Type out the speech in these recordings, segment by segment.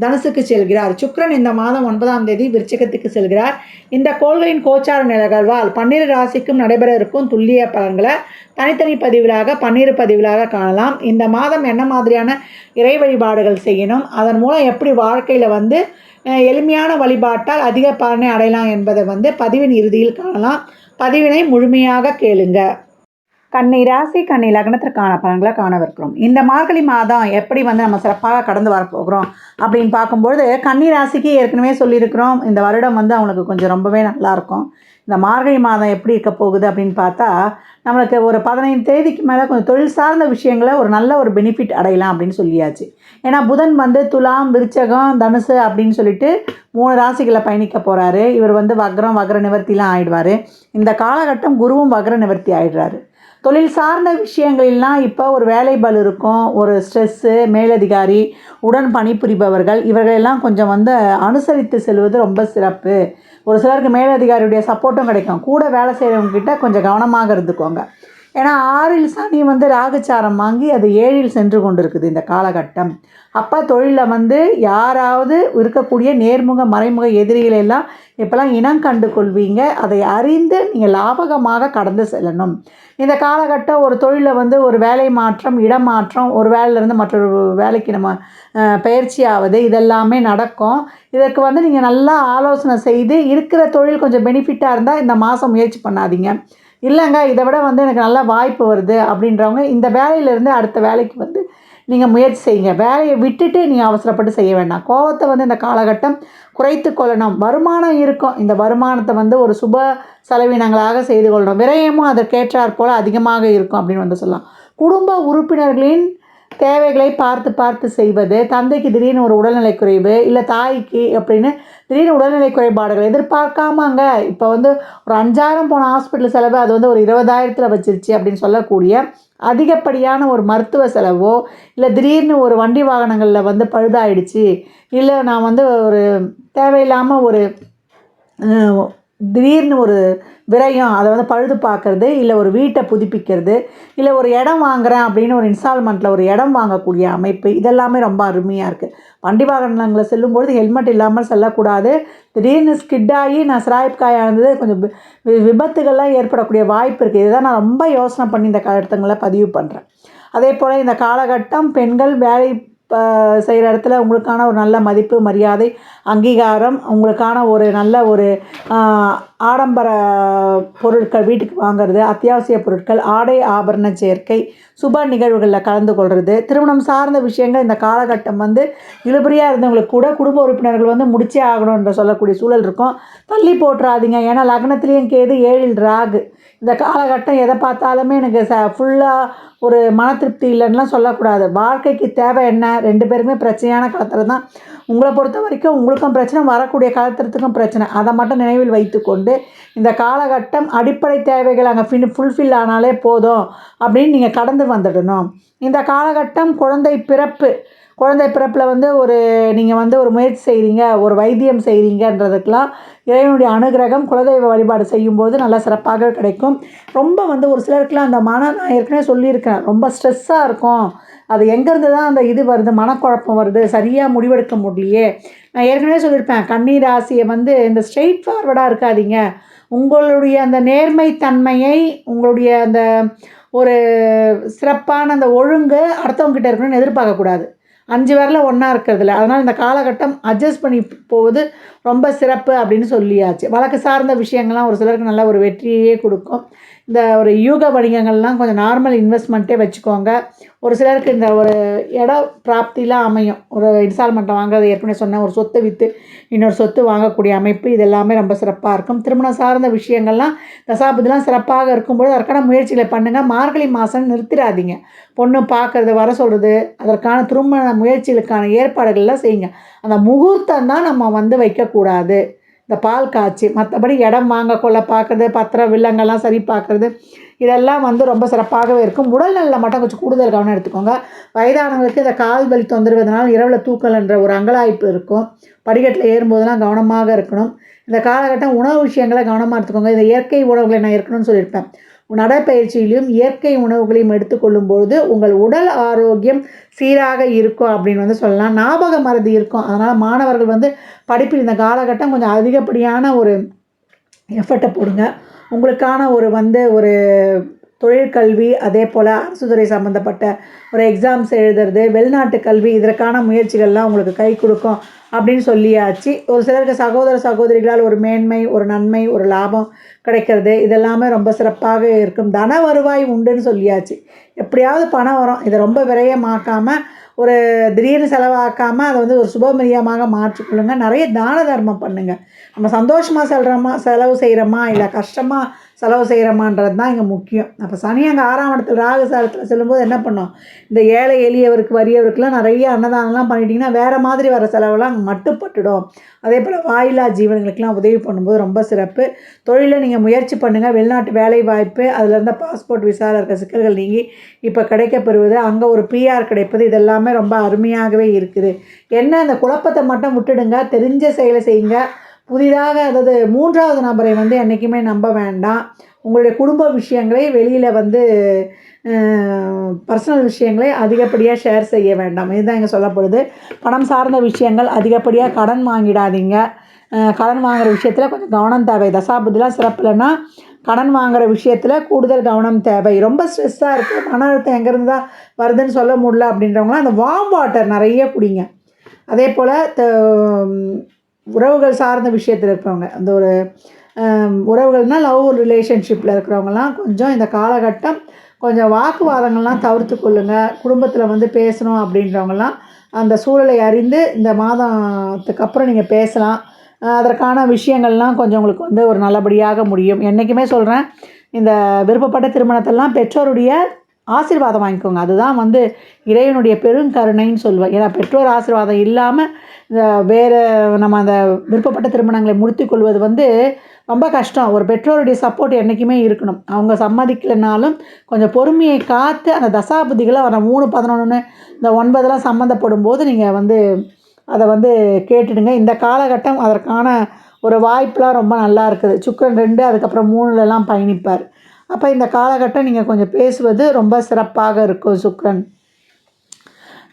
தனுசுக்கு செல்கிறார். சுக்ரன் இந்த மாதம் ஒன்பதாம் தேதி விருச்சகத்துக்கு செல்கிறார். இந்த கோள்களின் கோச்சார நிகழ்வால் பன்னிரு ராசிக்கும் நடைபெற இருக்கும் துல்லிய பலன்களை தனித்தனி பதிவுகளாக பன்னிரு பதிவுகளாக காணலாம். இந்த மாதம் என்ன மாதிரியான இறை வழிபாடுகள் செய்யணும்? அதன் மூலம் எப்படி வாழ்க்கையில் வந்து எளிமையான வழிபாட்டால் அதிக பலனை அடையலாம் என்பதை வந்து பதிவின் இறுதியில் காணலாம். பதிவினை முழுமையாக கேளுங்கள் கன்னி ராசி கன்னி லக்னத்திற்கான பலன்களை காணவிருக்கிறோம். இந்த மார்கழி மாதம் எப்படி வந்து நம்ம சிறப்பாக கடந்து வரப்போகிறோம் அப்படின்னு பார்க்கும்பொழுது கன்னி ராசிக்கு ஏற்கனவே சொல்லியிருக்கிறோம். இந்த வருடம் வந்து அவங்களுக்கு கொஞ்சம் ரொம்பவே நல்லாயிருக்கும் இந்த மார்கழி மாதம் எப்படி இருக்க போகுது அப்படின்னு பார்த்தா நம்மளுக்கு ஒரு பதினைந்து தேதிக்கு மேலே கொஞ்சம் தொழில் சார்ந்த விஷயங்களை ஒரு நல்ல ஒரு பெனிஃபிட் அடையலாம் அப்படின்னு சொல்லியாச்சு. ஏன்னா புதன் வந்து துலாம் விருச்சகம் தனுசு அப்படின்னு சொல்லிட்டு மூணு ராசிகளை பயணிக்க போகிறாரு இவர் வந்து வக்ரம் வக்ர நிவர்த்திலாம் ஆகிடுவார் இந்த காலகட்டம் குருவும் வக்ர நிவர்த்தி ஆயிடுறாரு. தொழில் சார்ந்த விஷயங்களெல்லாம் இப்போ ஒரு வேலை பல் இருக்கும் ஒரு ஸ்ட்ரெஸ்ஸு மேலதிகாரி உடன் பணிபுரிபவர்கள் இவர்களெல்லாம் கொஞ்சம் வந்து அனுசரித்து செல்வது ரொம்ப சிறப்பு. ஒரு சிலருக்கு மேலதிகாரியுடைய சப்போர்ட்டும் கிடைக்கும். கூட வேலை செய்கிறவங்க கிட்ட கொஞ்சம் கவனமாக இருந்துக்கோங்க. ஏன்னா ஆறில் சனி வந்து ராகுச்சாரம் வாங்கி அது ஏழில் சென்று கொண்டிருக்குது இந்த காலகட்டம். அப்போ தொழிலில் வந்து யாராவது இருக்கக்கூடிய நேர்முக மறைமுக எதிரிகளை எல்லாம் இப்போல்லாம் இனம் கண்டு கொள்வீங்க. அதை அறிந்து நீங்கள் லாபகமாக கடந்து செல்லணும். இந்த காலகட்டம் ஒரு தொழிலில் வந்து ஒரு வேலை மாற்றம் இடமாற்றம் ஒரு வேலையிலேருந்து மற்றொரு வேலைக்கு நம்ம பயிற்சி ஆகுது இதெல்லாமே நடக்கும். இதற்கு வந்து நீங்கள் நல்லா ஆலோசனை செய்து இருக்கிற தொழில் கொஞ்சம் பெனிஃபிட்டாக இருந்தால் இந்த மாதம் முயற்சி பண்ணாதீங்க. இல்லைங்க இதை விட வந்து எனக்கு நல்ல வாய்ப்பு வருது அப்படின்றவங்க இந்த வேலையிலேருந்து அடுத்த வேலைக்கு வந்து நீங்கள் முயற்சி செய்யுங்க. வேலையை விட்டுட்டு நீங்கள் அவசரப்பட்டு செய்ய வேண்டாம். கோபத்தை வந்து இந்த காலகட்டம் குறைத்து கொள்ளணும். வருமானம் இருக்கும். இந்த வருமானத்தை வந்து ஒரு சுப செலவினங்களாக செய்து கொள்ளணும். விரயமும் அதற்கேற்றாற் போல் அதிகமாக இருக்கும் அப்படின்னு வந்து சொல்லலாம். குடும்ப உறுப்பினர்களின் தேவைகளை பார்த்து பார்த்து செய்வது தந்தைக்கு திடீர்னு ஒரு உடல்நிலை குறைவு இல்லை தாய்க்கு அப்படின்னு திடீர்னு உடல்நிலை குறைபாடுகள் எதிர்பார்க்காமங்க. இப்போ வந்து ஒரு அஞ்சாயிரம் போன ஹாஸ்பிட்டல் செலவு அது வந்து ஒரு இருபதாயிரத்தில் வச்சிருச்சு அப்படின்னு சொல்லக்கூடிய அதிகப்படியான ஒரு மருத்துவ செலவோ இல்லை திடீர்னு ஒரு வண்டி வாகனங்களில் வந்து பழுதாயிடுச்சு இல்லை நான் வந்து ஒரு தேவையில்லாமல் ஒரு திடீர்னு ஒரு விரயம் அதை வந்து பழுது பார்க்கறது இல்லை ஒரு வீட்டை புதுப்பிக்கிறது இல்லை ஒரு இடம் வாங்குறேன் அப்படின்னு ஒரு இன்ஸ்டால்மெண்ட்டில் ஒரு இடம் வாங்கக்கூடிய அமைப்பு இதெல்லாமே ரொம்ப அருமையாக இருக்குது வண்டி வாகனங்களை செல்லும்பொழுது ஹெல்மெட் இல்லாமல் செல்லக்கூடாது. திடீர்னு ஸ்கிட் ஆகி நான் சிராய்ப் இருந்தது கொஞ்சம் வி- விபத்துகள்லாம் ஏற்படக்கூடிய வாய்ப்பு இருக்குது இதுதான் நான் ரொம்ப யோசனை பண்ணி இந்த கருத்துங்களை பதிவு பண்ணுறேன் அதே போல் இந்த காலகட்டம் பெண்கள் வேலை செய்கிற இடத்துல உங்களுக்கான ஒரு நல்ல மதிப்பு மரியாதை அங்கீகாரம் உங்களுக்கான ஒரு நல்ல ஒரு ஆடம்பர பொருட்கள் வீட்டுக்கு வாங்குறது அத்தியாவசிய பொருட்கள் ஆடை ஆபரண சேர்க்கை சுப நிகழ்வுகளில் கலந்து கொள்வது திருமணம் சார்ந்த விஷயங்கள் இந்த காலகட்டம் வந்து இழுபறியாக இருந்தவங்களுக்கு கூட குடும்ப உறுப்பினர்கள் வந்து முடிச்சே ஆகணுன்ற சொல்லக்கூடிய சூழல் இருக்கும். தள்ளி போட்டுறாதீங்க. ஏன்னா லக்னத்துலேயும் கேது ஏழில் ராகு. இந்த காலகட்டம் எதை பார்த்தாலுமே எனக்கு ச ஃபுல்லாக ஒரு மன திருப்தி இல்லைன்னா சொல்லக்கூடாது. வாழ்க்கைக்கு தேவை என்ன? ரெண்டு பேருமே பிரச்சனையான காலத்தில் தான். உங்களை பொறுத்த வரைக்கும் உங்களுக்கும் பிரச்சனை வரக்கூடிய காலத்திற்கும் பிரச்சனை. அதை மட்டும் நினைவில் வைத்துக்கொண்டு இந்த காலகட்டம் அடிப்படை தேவைகள் அங்கே ஃபின் ஃபுல்ஃபில் ஆனாலே போதும் அப்படின்னு நீங்கள் கடந்து வந்துடணும். இந்த காலகட்டம் குழந்தை பிறப்பு. குழந்தை பிறப்பில் வந்து ஒரு நீங்கள் வந்து ஒரு முயற்சி செய்கிறீங்க ஒரு வைத்தியம் செய்கிறீங்கன்றதுக்கெலாம் இறைவனுடைய அனுகிரகம் குலதெய்வ வழிபாடு செய்யும்போது நல்லா சிறப்பாக கிடைக்கும். ரொம்ப வந்து ஒரு சிலருக்குலாம் அந்த மன நான் ஏற்கனவே சொல்லியிருக்கேன் ரொம்ப ஸ்ட்ரெஸ்ஸாக இருக்கும். அது எங்கேருந்து தான் அந்த இது வருது மனக்குழப்பம் வருது சரியாக முடிவெடுக்க முடியலையே. நான் ஏற்கனவே சொல்லியிருப்பேன் கண்ணீர் ராசியை வந்து இந்த ஸ்ட்ரெயிட் ஃபார்வர்டாக இருக்காதீங்க. உங்களுடைய அந்த நேர்மை தன்மையை உங்களுடைய அந்த ஒரு சிறப்பான அந்த ஒழுங்கு அடுத்தவங்ககிட்ட இருக்கணும்னு எதிர்பார்க்கக்கூடாது. அஞ்சு விரல ஒன்றா இருக்கிறதுல. அதனால் இந்த காலகட்டம் அட்ஜஸ்ட் பண்ணி போவது ரொம்ப சிறப்பு அப்படின்னு சொல்லியாச்சு. வழக்கு சார்ந்த விஷயங்கள்லாம் ஒரு சிலருக்கு நல்ல ஒரு வெற்றியே கொடுக்கும். இந்த ஒரு யூக வணிகங்கள்லாம் கொஞ்சம் நார்மல் இன்வெஸ்ட்மெண்ட்டே வச்சுக்கோங்க. ஒரு சிலருக்கு இந்த ஒரு இடம் பிராப்திலாம் அமையும். ஒரு இன்ஸ்டால்மெண்ட்டை வாங்குறது ஏற்கனவே சொன்னேன் ஒரு சொத்தை விற்று இன்னொரு சொத்து வாங்கக்கூடிய அமைப்பு இது எல்லாமே ரொம்ப சிறப்பாக இருக்கும். திருமணம் சார்ந்த விஷயங்கள்லாம் தசாபதிலாம் சிறப்பாக இருக்கும்போது அதற்கான முயற்சிகளை பண்ணுங்கள் மார்கழி மாதம் நிறுத்திடாதீங்க. பொண்ணு பார்க்குறது வர சொல்கிறது அதற்கான திருமண முயற்சிகளுக்கான ஏற்பாடுகள்லாம் செய்யுங்க. அந்த முகூர்த்தம் தான் நம்ம வந்து வைக்கக்கூடாது. இந்த பால் காய்ச்சி மற்றபடி இடம் வாங்க கொள்ள பார்க்குறது பத்திரம் வில்லங்கெல்லாம் சரி பார்க்குறது இதெல்லாம் வந்து ரொம்ப சிறப்பாகவே இருக்கும். உடல்நலில் மட்டும் கொஞ்சம் கூடுதல் கவனம் எடுத்துக்கோங்க. வயதானவங்களுக்கு இந்த கால் வலி தொந்தரவுனால இரவில் தூக்கல் என்ற ஒரு அங்கலாய்ப்பு இருக்கும். படிக்கட்டில் ஏறும்போதெல்லாம் கவனமாக இருக்கணும். இந்த காலகட்டம் உணவு விஷயங்களை கவனமாக எடுத்துக்கோங்க. இந்த இயற்கை உணவுகளை நான் இருக்கணும்னு சொல்லியிருப்பேன். நடைப்பயிற்சியிலும் இயற்கை உணவுகளையும் எடுத்துக்கொள்ளும் பொழுது உங்கள் உடல் ஆரோக்கியம் சீராக இருக்கும் அப்படின்னு வந்து சொல்லலாம். ஞாபக மருந்து இருக்கும். அதனால் மாணவர்கள் வந்து படிப்பில் இந்த காலகட்டம் கொஞ்சம் அதிகப்படியான ஒரு எஃபர்ட்டை போடுங்க. உங்களுக்கான ஒரு வந்து ஒரு தொழிற்கல்வி அதே போல் அரசுத்துறை சம்மந்தப்பட்ட ஒரு எக்ஸாம்ஸ் எழுதுறது வெளிநாட்டு கல்வி இதற்கான முயற்சிகள்லாம் உங்களுக்கு கை கொடுக்கும் அப்படின்னு சொல்லியாச்சு. ஒரு சிலருக்கு சகோதர சகோதரிகளால் ஒரு மேன்மை ஒரு நன்மை ஒரு லாபம் கிடைக்கிறது. இதெல்லாமே ரொம்ப சிறப்பாக இருக்கும். தன வருவாய் உண்டுன்னு சொல்லியாச்சு. எப்படியாவது பணம் வரும். இதை ரொம்ப விரயமாக்காமல் ஒரு திடீர்னு செலவாக்காமல் அதை வந்து ஒரு சுபமிரியமாக மாற்றிக்கொள்ளுங்க. நிறைய தான தர்மம் பண்ணுங்கள் நம்ம சந்தோஷமாக செல்கிறோமா செலவு செய்கிறோமா இல்லை கஷ்டமாக செலவு செய்கிறோமான்றது தான் இங்கே முக்கியம். அப்போ சனி அங்கே ஆறாம் இடத்துல ராகுசாரத்தில் செல்லும்போது என்ன பண்ணோம்? இந்த ஏழை எளியவருக்கு வறியவருக்குலாம் நிறைய அன்னதானம்லாம் பண்ணிட்டீங்கன்னா வேறு மாதிரி வர செலவெல்லாம் அங்கே மட்டுப்பட்டுடும். அதே போல் வாயிலா ஜீவனங்களுக்கெல்லாம் உதவி பண்ணும்போது ரொம்ப சிறப்பு. தொழிலை நீங்கள் முயற்சி பண்ணுங்கள் வெளிநாட்டு வேலை வாய்ப்பு அதில் இருந்த பாஸ்போர்ட் விசாவில் இருக்க சிக்கல்கள் நீங்கி இப்போ கிடைக்கப்பெறுவது அங்கே ஒரு பிஆர் கிடைப்பது இதெல்லாமே ரொம்ப அருமையாகவே இருக்குது. என்ன அந்த குழப்பத்தை மட்டும் விட்டுடுங்க. தெரிஞ்ச செயலை செய்யுங்க. புதிதாக அதாவது மூன்றாவது நபரை வந்து என்றைக்குமே நம்ப வேண்டாம். உங்களுடைய குடும்ப விஷயங்களை வெளியில் வந்து பர்சனல் விஷயங்களை அதிகப்படியாக ஷேர் செய்ய வேண்டாம். இதுதான் இங்கே சொல்லப்படுது. பணம் சார்ந்த விஷயங்கள் அதிகப்படியாக கடன் வாங்கிடாதீங்க. கடன் வாங்குகிற விஷயத்தில் கொஞ்சம் கவனம் தேவை. தசாபதிலாம் சிறப்பு இல்லைன்னா கடன் வாங்குகிற விஷயத்தில் கூடுதல் கவனம் தேவை. ரொம்ப ஸ்ட்ரெஸ்ஸாக இருக்குது மன அழுத்தம் எங்கேருந்து தான் வருதுன்னு சொல்ல முடியல அப்படின்றவங்களாம் அந்த வார்ம் வாட்டர் நிறைய குடிங்க. அதே போல் த உறவுகள் சார்ந்த விஷயத்தில் இருக்கிறவங்க அந்த ஒரு உறவுகள்னா உறவுகள்னால் லவ் ரிலேஷன்ஷிப்பில் இருக்கிறவங்கலாம் கொஞ்சம் இந்த காலகட்டம் கொஞ்சம் வாக்குவாதங்கள்லாம் தவிர்த்து கொள்ளுங்கள் குடும்பத்தில் வந்து பேசணும் அப்படின்றவங்கலாம் அந்த சூழலை அறிந்து இந்த மாதத்துக்கு அப்புறம் நீங்கள் பேசலாம். அதற்கான விஷயங்கள்லாம் கொஞ்சம் உங்களுக்கு வந்து ஒரு நல்லபடியாக முடியும். என்றைக்குமே சொல்கிறேன் இந்த விருப்பப்பட்ட திருமணத்தெல்லாம் பெற்றோருடைய ஆசீர்வாதம் வாங்கிக்கோங்க. அதுதான் வந்து இறைவனுடைய பெருங்கருணைன்னு சொல்லுவேன். ஏன்னா பெற்றோர் ஆசீர்வாதம் இல்லாமல் இந்த வேறு நம்ம அந்த விருப்பப்பட்ட திருமணங்களை முடித்து கொள்வது வந்து ரொம்ப கஷ்டம். ஒரு பெற்றோருடைய சப்போர்ட் என்றைக்குமே இருக்கணும். அவங்க சம்மதிக்கலைனாலும் கொஞ்சம் பொறுமையை காத்து அந்த தசாபதிகளை வர மூணு பதினொன்று இந்த ஒன்பதெல்லாம் சம்மந்தப்படும் போது நீங்கள் வந்து அதை வந்து கேட்டுடுங்க. இந்த காலகட்டம் அதற்கான ஒரு வாய்ப்பெலாம் ரொம்ப நல்லா இருக்குது. சுக்கிரன் ரெண்டு அதுக்கப்புறம் மூணுலலாம் பயணிப்பார். அப்போ இந்த காலகட்டம் நீங்கள் கொஞ்சம் பேசுவது ரொம்ப சிறப்பாக இருக்கும் சுக்ரன்.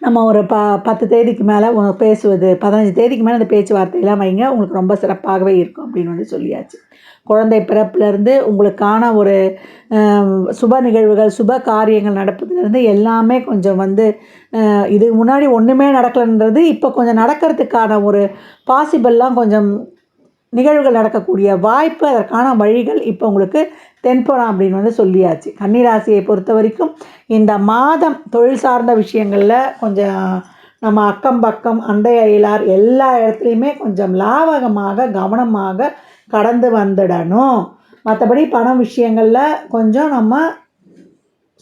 நம்ம ஒரு ப பத்து தேதிக்கு மேலே பேசுவது பதினஞ்சு தேதிக்கு மேலே அந்த பேச்சுவார்த்தையெல்லாம் வைங்க உங்களுக்கு ரொம்ப சிறப்பாகவே இருக்கும் அப்படின்னு வந்து சொல்லியாச்சு. குழந்தை பிறப்புலேருந்து உங்களுக்கான ஒரு சுப நிகழ்வுகள் சுப காரியங்கள் நடப்பதுலேருந்து எல்லாமே கொஞ்சம் வந்து இதுக்கு முன்னாடி ஒன்றுமே நடக்கலைன்றது இப்போ கொஞ்சம் நடக்கிறதுக்கான ஒரு பாசிபிள்லாம் கொஞ்சம் நிகழ்வுகள் நடக்கக்கூடிய வாய்ப்பு அதற்கான வழிகள் இப்போ உங்களுக்கு தென்படும் அப்படின்னு வந்து சொல்லியாச்சு. கன்னிராசியை பொறுத்த வரைக்கும் இந்த மாதம் தொழில் சார்ந்த விஷயங்களில் கொஞ்சம் நம்ம அக்கம் பக்கம் அண்டை அயலார் எல்லா இடத்துலையுமே கொஞ்சம் லாவகமாக கவனமாக கடந்து வந்துடணும். மற்றபடி பணம் விஷயங்களில் கொஞ்சம் நம்ம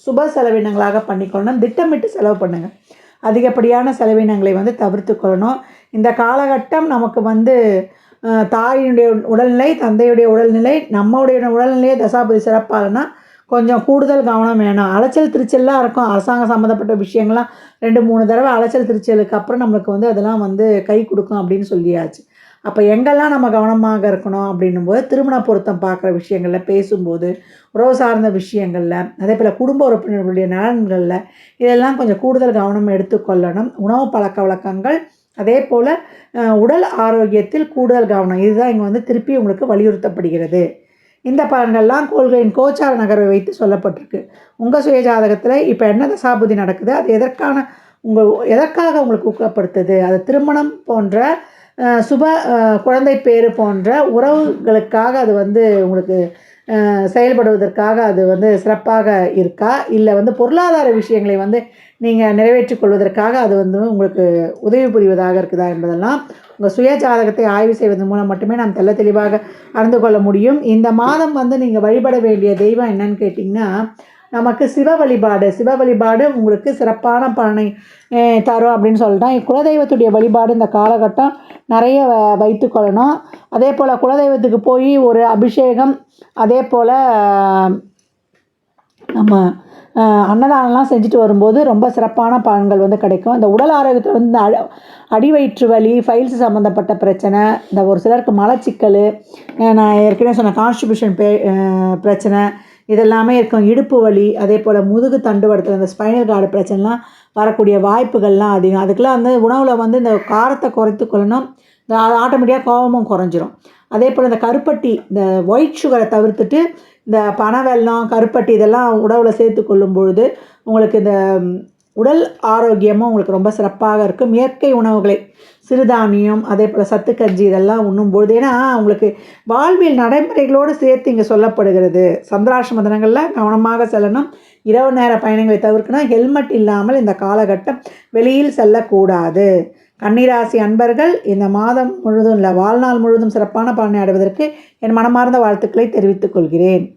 சுப செலவினங்களாக பண்ணிக்கொள்ளணும். திட்டமிட்டு செலவு பண்ணுங்கள் அதிகப்படியான செலவினங்களை வந்து தவிர்த்து கொள்ளணும் இந்த காலகட்டம் நமக்கு வந்து தாயினுடைய உடல்நிலை தந்தையுடைய உடல்நிலை நம்மளுடைய உடல்நிலையை தசாபதி சிறப்பாகனா கொஞ்சம் கூடுதல் கவனம் வேணும். அலைச்சல் திருச்சல்லாம் இருக்கும். அரசாங்கம் சம்மந்தப்பட்ட விஷயங்கள்லாம் ரெண்டு மூணு தடவை அலைச்சல் திருச்சலுக்கு அப்புறம் நம்மளுக்கு வந்து அதெல்லாம் வந்து கை கொடுக்கும் அப்படின்னு சொல்லியாச்சு. அப்போ எங்கெல்லாம் நம்ம கவனமாக இருக்கணும் அப்படின்னும் போது திருமண பொருத்தம் பார்க்குற விஷயங்களில் பேசும்போது உறவு சார்ந்த விஷயங்களில் அதே போல் குடும்ப உறுப்பினர்களுடைய நலன்களில் இதெல்லாம் கொஞ்சம் கூடுதல் கவனம் எடுத்துக்கொள்ளணும். உணவு பழக்க வழக்கங்கள் அதே போல் உடல் ஆரோக்கியத்தில் கூடுதல் கவனம். இதுதான் இங்கே வந்து திருப்பி உங்களுக்கு வலியுறுத்தப்படுகிறது. இந்த பலன்கள்லாம் கோள்களின் கோச்சார நகர்வை வைத்து சொல்லப்பட்டிருக்கு. உங்கள் சுயஜாதகத்தில் இப்போ என்ன தசாபுதி நடக்குது? அது எதற்கான உங்கள் எதற்காக உங்களுக்கு ஊக்கப்படுத்துது? அது திருமணம் போன்ற சுப குழந்தை பேறு போன்ற உறவுகளுக்காக அது வந்து உங்களுக்கு செயல்படுவதற்காக அது வந்து சிறப்பாக இருக்கா? இல்லை வந்து பொருளாதார விஷயங்களை வந்து நீங்கள் நிறைவேற்றிக் கொள்வதற்காக அது வந்து உங்களுக்கு உதவி புரிவதாக இருக்குதா என்பதெல்லாம் உங்கள் சுய ஜாதகத்தை ஆய்வு செய்வதன் மூலம் மட்டுமே நாம் தெள்ள தெளிவாக அறிந்து கொள்ள முடியும். இந்த மாதம் வந்து நீங்கள் வழிபட வேண்டிய தெய்வம் என்னன்னு கேட்டிங்கன்னா நமக்கு சிவ வழிபாடு. சிவ வழிபாடு உங்களுக்கு சிறப்பான பலனை தரும் அப்படின்னு சொல்லிட்டான் குலதெய்வத்துடைய வழிபாடு இந்த காலகட்டம். நிறைய வ- வைத்து கொள்ளணும். அதே போல் குலதெய்வத்துக்கு போய் ஒரு அபிஷேகம் அதே போல் நம்ம அன்னதானம்லாம் செஞ்சுட்டு வரும்போது ரொம்ப சிறப்பான பலன்கள் வந்து கிடைக்கும். இந்த உடல் ஆரோக்கியத்தில் வந்து இந்த அடி அடிவயிற்று வலி ஃபைல்ஸ் சம்மந்தப்பட்ட பிரச்சனை இந்த ஒரு சிலருக்கு மலச்சிக்கல் நான் ஏற்கனவே சொன்ன கான்ஸ்டிபியூஷன் பே பிரச்சனை இதெல்லாமே இருக்கும். இடுப்பு வலி அதே போல் முதுகு தண்டுவடத்தில் இந்த ஸ்பைனல் கார்டு பிரச்சனைலாம் வரக்கூடிய வாய்ப்புகள்லாம் அதிகம். அதுக்கெல்லாம் வந்து உணவில் வந்து இந்த காரத்தை குறைத்து கொள்ளணும். இந்த ஆட்டோமேட்டிக்காக கோபமும் குறைஞ்சிரும். அதே போல் இந்த கருப்பட்டி இந்த ஒயிட் சுகரை தவிர்த்துட்டு இந்த பனவெல்லம் கருப்பட்டி இதெல்லாம் உணவில் சேர்த்து கொள்ளும் பொழுது உங்களுக்கு இந்த உடல் ஆரோக்கியமும் உங்களுக்கு ரொம்ப சிறப்பாக இருக்கும். இயற்கை உணவுகளை சிறுதானியம் அதே போல் சத்துக்கஞ்சி இதெல்லாம் உண்ணும்பொழுது ஏன்னா உங்களுக்கு வாழ்வியல் நடைமுறைகளோடு சேர்த்து இங்கே சொல்லப்படுகிறது. சந்திராஷ்டம தினங்களில் கவனமாக செல்லணும். இரவு நேர பயணங்களை தவிர்க்கணும். ஹெல்மெட் இல்லாமல் இந்த காலகட்டம் வெளியில் செல்லக்கூடாது. கன்னிராசி அன்பர்கள் இந்த மாதம் முழுதும் இல்லை வாழ்நாள் முழுதும் சிறப்பான பலனை அடைவதற்கு என் மனமார்ந்த வாழ்த்துக்களை தெரிவித்துக் கொள்கிறேன்.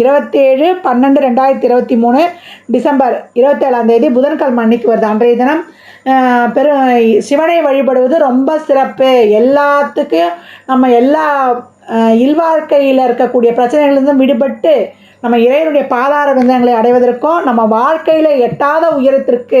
இருபத்தேழு பன்னெண்டு ரெண்டாயிரத்தி இருபத்தி மூணு டிசம்பர் இருபத்தேழாம் தேதி புதன்கிழமை அன்னைக்கு வருது. அன்றைய தினம் பெரும் சிவனை வழிபடுவது ரொம்ப சிறப்பு. எல்லாத்துக்கும் நம்ம எல்லா இல்வாழ்க்கையில் இருக்கக்கூடிய பிரச்சனைகளிலிருந்தும் விடுபட்டு நம்ம இறைவனுடைய பாதார விந்தங்களை அடைவதற்கும் நம்ம வாழ்க்கையில் எட்டாத உயரத்திற்கு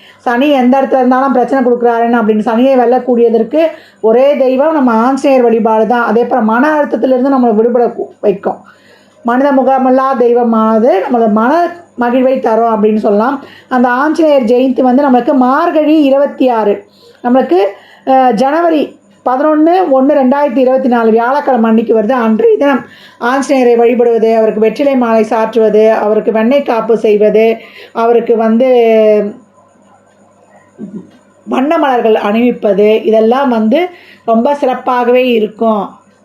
சனி எந்த இடத்துல இருந்தாலும் பிரச்சனை கொடுக்குறாருன்னு அப்படின்னு சனியை வெல்லக்கூடியதற்கு ஒரே தெய்வம் நம்ம ஆஞ்சநேயர் வழிபாடு தான். அதே போல் மன அழுத்தத்திலிருந்து நம்மளை விடுபட வைக்கும். மனித முகமில்லா தெய்வமானது நம்மளை மன மகிழ்வை தரும் அப்படின்னு சொல்லலாம். அந்த ஆஞ்சநேயர் ஜெயந்தி வந்து நம்மளுக்கு மார்கழி இருபத்தி ஆறு. நம்மளுக்கு ஜனவரி பதினொன்று ஒன்று ரெண்டாயிரத்தி இருபத்தி நாலு வியாழக்கிழமை அன்னைக்கு வருது. அன்றைய தினம் ஆஞ்சநேயரை வழிபடுவது அவருக்கு வெற்றிலை மாலை சாற்றுவது அவருக்கு வெண்ணெய் காப்பு செய்வது அவருக்கு வந்து வண்ண மலர்கள் அணிவிப்பது இதெல்லாம் வந்து ரொம்ப சிறப்பாகவே இருக்கும்.